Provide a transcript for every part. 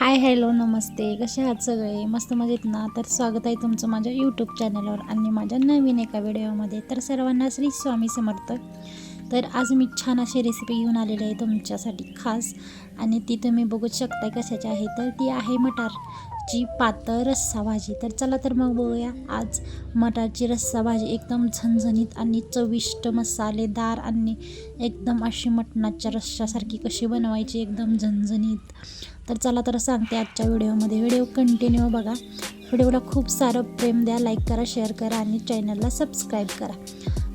Hi hello नमस्ते. कसे आहात सगळे? मस्त मजेत ना? तर स्वागत आहे तुमचं माझ्या यूट्यूब चॅनलवर आणि माझ्या नवीन एका व्हिडिओमध्ये तर सर्वांना श्री स्वामी समर्थ. तर आज मी छान अशी रेसिपी घेऊन आलेली आहे तुमच्यासाठी खास. आणि ती तुम्ही बघू शकताय कशाची आहे. तर ती आहे मटार. मटारची पातळ रस्सा भाजी. तर चला तर मग बघूया. आज मटारची रस्सा भाजी एकदम झणझणीत आणि चविष्ट मसालेदार आणि एकदम अशी मटणाच्या रस्सासारखी कशी बनवायची एकदम झणझणीत. तर चला तर सांगते आजच्या व्हिडिओमध्ये. व्हिडिओ कंटिन्यू बघा. व्हिडिओला खूप सारं प्रेम द्या. लाईक करा शेअर करा आणि चॅनलला सबस्क्राईब करा.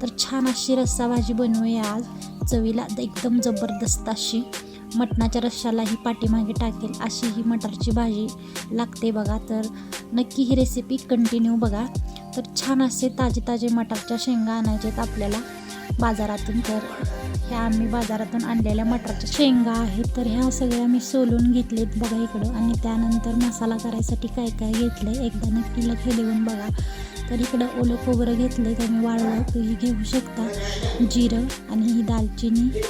तर छान अशी रस्सा भाजी बनवूया आज. चवीला एकदम जबरदस्त अशी. मटणाच्या रश्शालाही पाठीमागे टाकेल अशी ही मटारची भाजी लागते बघा. तर नक्की ही रेसिपी कंटिन्यू बघा. तर छान असे ताजे ताजे मटारच्या शेंगा आणायचेत आपल्याला बाजारातून. तर ह्या आम्ही बाजारातून आणलेल्या मटारच्या शेंगा आहेत. तर ह्या सगळ्या मी सोलून घेतलेत बघा इकडं. आणि त्यानंतर मसाला करायसाठी काय काय घेतलं आहे एकदा नक्की लक्ष देऊन बघा. तर इकडं ओलं खोबरं घेतलं आहे तुम्ही वाळवं ही घेऊ शकता. जिरं आणि ही दालचिनी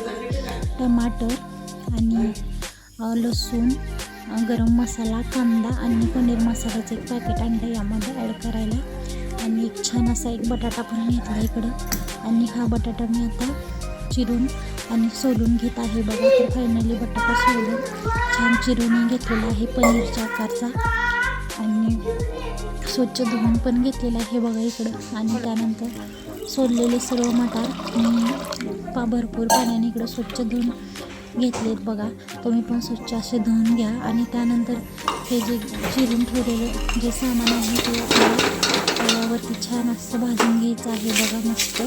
टमाटर आणि लसूण गरम मसाला कांदा आणि पनीर मसाल्याचं एक पॅकेट आणलं यामध्ये ॲड करायला. आणि एक छान असा एक बटाटा पण घेतला इकडं. आणि हा बटाटा मी आता चिरून आणि सोलून घेत आहे बघा. तर फायनली बटाटा सोलून छान चिरून घेतलेला आहे पनीरच्या आकारचा. आणि स्वच्छ धुवून पण घेतलेला आहे बघा इकडं. आणि त्यानंतर सोललेले सर्व मटार मी पा भरपूर पाण्याने इकडं स्वच्छ धुवून घेतलेत बघा. तुम्ही पण स्वच्छ असे धुवून घ्या. आणि त्यानंतर हे जे चिरून ठेवलेलं जे सामान आहे ते आपल्याला तव्यावरती छान असं भाजून घ्यायचं आहे बघा मस्त.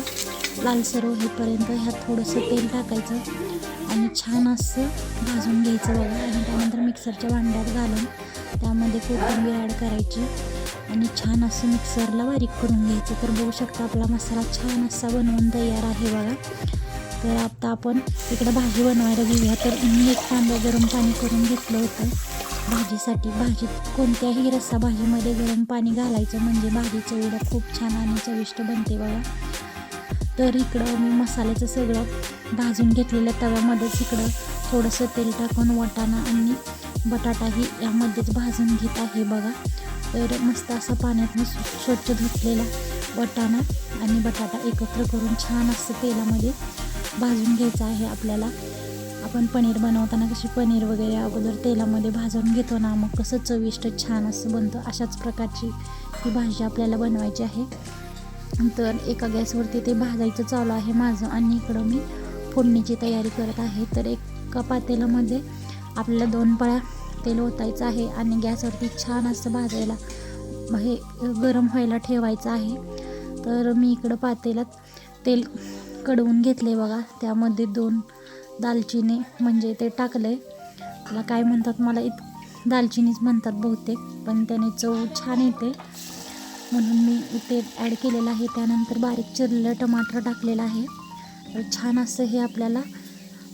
लालसर होईपर्यंत ह्यात थोडंसं तेल टाकायचं आणि छान असं भाजून घ्यायचं बघा. आणि त्यानंतर मिक्सरच्या भांड्यात घालून त्यामध्ये कोथिंबीर ॲड करायची आणि छान असं मिक्सरला बारीक करून घ्यायचं. तर बघू शकता आपला मसाला छान असा बनवून तयार आहे बघा. तर आता आपण इकडं भाजी बनवायला घेऊया. तर मी एक कांदा गरम पाणी करून घेतलं होतं. भाजीसाठी भाजीत कोणत्याही रस्सा भाजीमध्ये गरम पाणी घालायचं म्हणजे भाजी चवीला खूप छान आणि चविष्ट बनते बघा. तर इकडं मी मसाल्याचं सगळं भाजून घेतलेल्या तव्यामध्येच इकडं थोडंसं तेल टाकून वाटाणा आणि बटाटाही यामध्येच भाजून घेत आहे बघा. तर मस्त असा पाण्यातनं स्वच्छ धुतलेला वाटाणा आणि बटाटा एकत्र करून छान असं तेलामध्ये भाजून घ्यायचं आहे आपल्याला. आपण पनीर बनवताना कशी पनीर वगैरे अगोदर तेलामध्ये भाजून घेतो ना मग कसं चविष्ट छान असं बनतं अशाच प्रकारची ही भाजी आपल्याला बनवायची आहे. तर एका गॅसवरती ते भाजायचं चालू आहे माझं आणि इकडं मी फोडणीची तयारी करत आहे. तर एका पातेलामध्ये आपल्याला दोन पळ्या तेल ओतायचं आहे आणि गॅसवरती छान असं भाजायला हे गरम व्हायला ठेवायचं आहे. तर मी इकडं पातेलात तेल कडवून घेतले बघा. त्यामध्ये दोन दालचिनी म्हणजे ते टाकले. त्याला काय म्हणतात मला इत दालचिनीच म्हणतात बहुतेक पण त्याने चव छान येते. म्हणून मी इथे ॲड केलेलं आहे. त्यानंतर बारीक चिरलेलं टमाटर टाकलेलं आहे. तर छान असं हे आपल्याला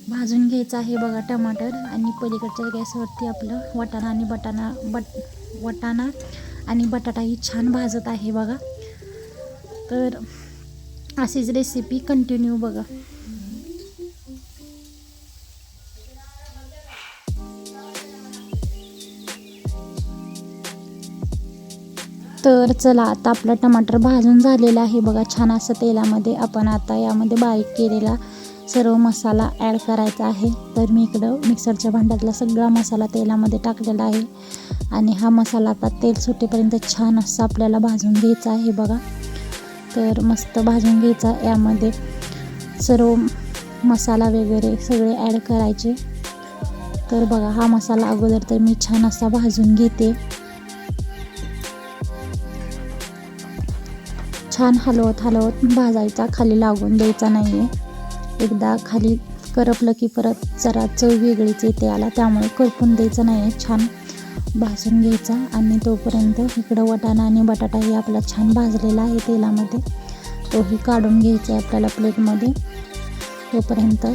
भाजून घ्यायचं आहे बघा टमाटर. आणि पलीकडच्या गॅसवरती आपलं वटाणा आणि बटाणा बट वटाणा आणि बटाटाही छान भाजत आहे बघा. तर अशीच रेसिपी कंटिन्यू बघा. तर चला आता आपलं टमाटर भाजून झालेलं आहे बघा. छान असं तेलामध्ये आपण आता यामध्ये बारीक केलेला सर्व मसाला ॲड करायचा आहे. तर मी इकडं मिक्सरच्या भांड्यातला सगळा मसाला तेलामध्ये टाकलेला आहे. आणि हा मसाला आता तेल सुटेपर्यंत छान असं आपल्याला भाजून घ्यायचा आहे बघा. तर मस्त भाजून घ्यायचा. यामध्ये सर्व मसाला वगैरे सगळे ॲड करायचे. तर बघा हा मसाला अगोदर तर मी छान असा भाजून घेते. छान हलवत हलवत भाजायचा. खाली लागून द्यायचा नाही आहे एकदा खाली करपलं की परत जरा चव वेगळीच येते आला त्यामुळे करपून द्यायचं नाही आहे छान भाजून घ्यायचा आणि तोपर्यंत इकडं वटाणा आणि बटाटाही आपला छान भाजलेला आहे तेलामध्ये. तोही काढून घ्यायचा आहे आपल्याला प्लेटमध्ये. तोपर्यंत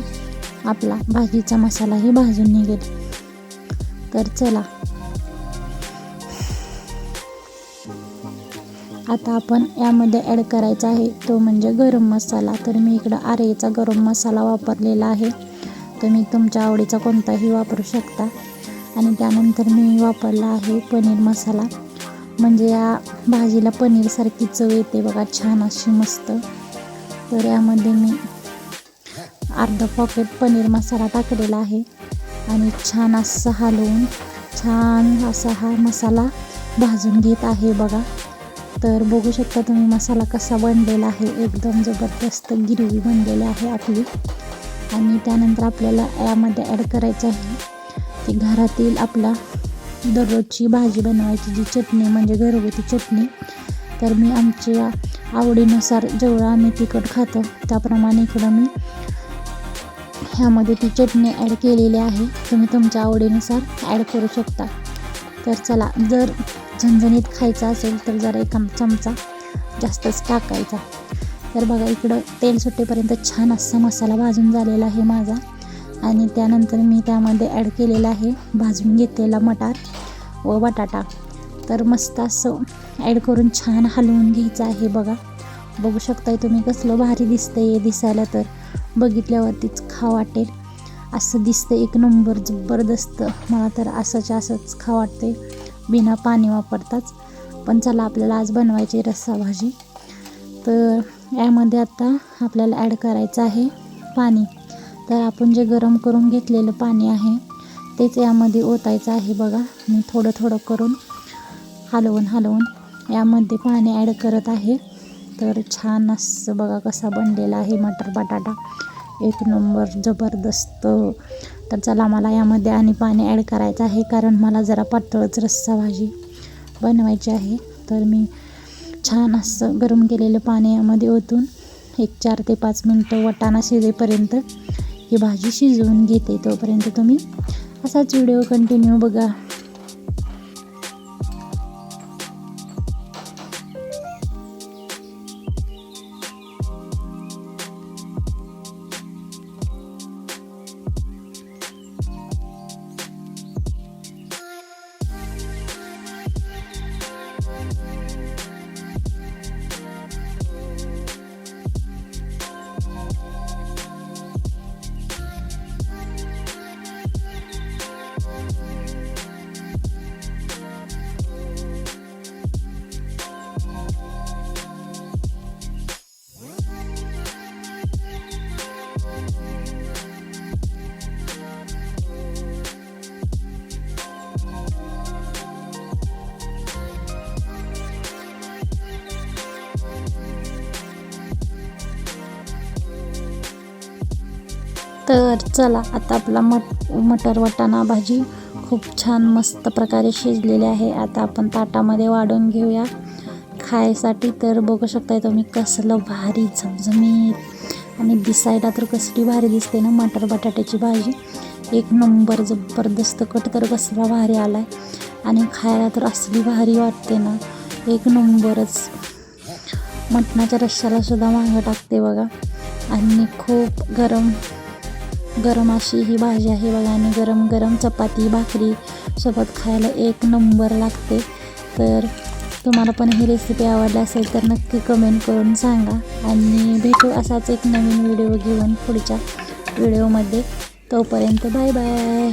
आपला भाजीचा मसालाही भाजून निघेल. तर चला. आता आपण यामध्ये ॲड करायचा आहे. तो म्हणजे गरम मसाला. तर मी इकडं आरेचा गरम मसाला वापरलेला आहे. तुम्ही तुमच्या आवडीचा कोणताही वापरू शकता. आणि त्यानंतर मी वापरला आहे पनीर मसाला. म्हणजे या भाजीला पनीरसारखी चव येते बघा छान अशी मस्त. तर यामध्ये मी अर्धा पॉकेट पनीर मसाला टाकलेला आहे आणि छान असं हलवून छान असा हा मसाला भाजून घेत आहे बघा. तर बघू शकता तुम्ही मसाला कसा बनलेला आहे. एकदम जबरदस्त गिरवी बनलेली आहे आपली. आणि त्यानंतर आपल्याला यामध्ये ॲड करायचं आहे की घरातील आपला दररोजची भाजी बनवायची जी चटणी म्हणजे घरगुती चटणी तर मी आमच्या आवडीनुसार जेवढं आम्ही तिखट खातो त्याप्रमाणे इकडं मी ह्यामध्ये ती चटणी ॲड केलेली आहे. तुम्ही तुमच्या आवडीनुसार ॲड करू शकता. तर चला जर झणझणीत खायचा असेल तर जरा एक चमचा जास्तच टाकायचा. तर बघा इकडं तेल सुटेपर्यंत छान असा मसाला भाजून झालेला आहे माझा. आणि त्यानंतर मी त्यामध्ये ॲड केलेला आहे भाजून घेतलेला मटार व बटाटा. तर मस्त असं ॲड करून छान हलवून घ्यायचं आहे बघा. बघू शकताय तुम्ही कसलं भारी दिसतं आहे दिसायला तर. बघितल्यावरतीच खा वाटेल. असं दिसतं एक नंबर जबरदस्त. मला तर असंच असंच खा वाटते बिना पाणी वापरताच. पण चला आपल्याला आज बनवायची रस्सा भाजी. तर यामध्ये आता आपल्याला ॲड करायचं आहे पाणी. तर आपण जे गरम करून घेतलेलं पाणी आहे तेच यामध्ये ओतायचं आहे बघा. मी थोडं थोडं करून हलवून हलवून यामध्ये पाणी ॲड करत आहे. तर छान असं बघा कसा बनलेला आहे मटर बटाटा. एक नंबर जबरदस्त. तर चला मला यामध्ये आणि पाणी ॲड करायचं आहे कारण मला जरा पातळच रस्सा भाजी बनवायची आहे. तर मी छान असं गरम केलेलं पाणी यामध्ये ओतून एक चार ते पाच मिनटं वटाणा शिजेपर्यंत ही भाजी शिजवून घेते तोपर्यंत तुम्ही असाच व्हिडिओ कंटिन्यू बघा. तर चला आता आपला मट मटर वाटाणा भाजी खूप छान मस्त प्रकारे शिजलेली आहे. आता आपण ताटामध्ये वाढून घेऊया. खायसाठी तर बघू शकताय तुम्ही कसलं भारी झमझमीत. आणि दिसायला तर कसली भारी दिसते ना मटर बटाट्याची भाजी. एक नंबर जबरदस्त कट तर कसला भारी आला आहे आणि खायला तर असली भारी वाटते ना. एक नंबरच. मटणाच्या रश्श्याला सुद्धा मागं टाकते बघा. आणि खूप गरम गरम अशी ही भाजी आहे बघा आणि गरम गरम चपाती भाकरी सोबत खायला एक नंबर लागते. तर तुम्हाला पण ही रेसिपी आवडली असेल तर नक्की कमेंट करून सांगा. आणि भेटू असाच एक नवीन व्हिडिओ घेऊन पुढच्या व्हिडिओमध्ये तोपर्यंत बाय बाय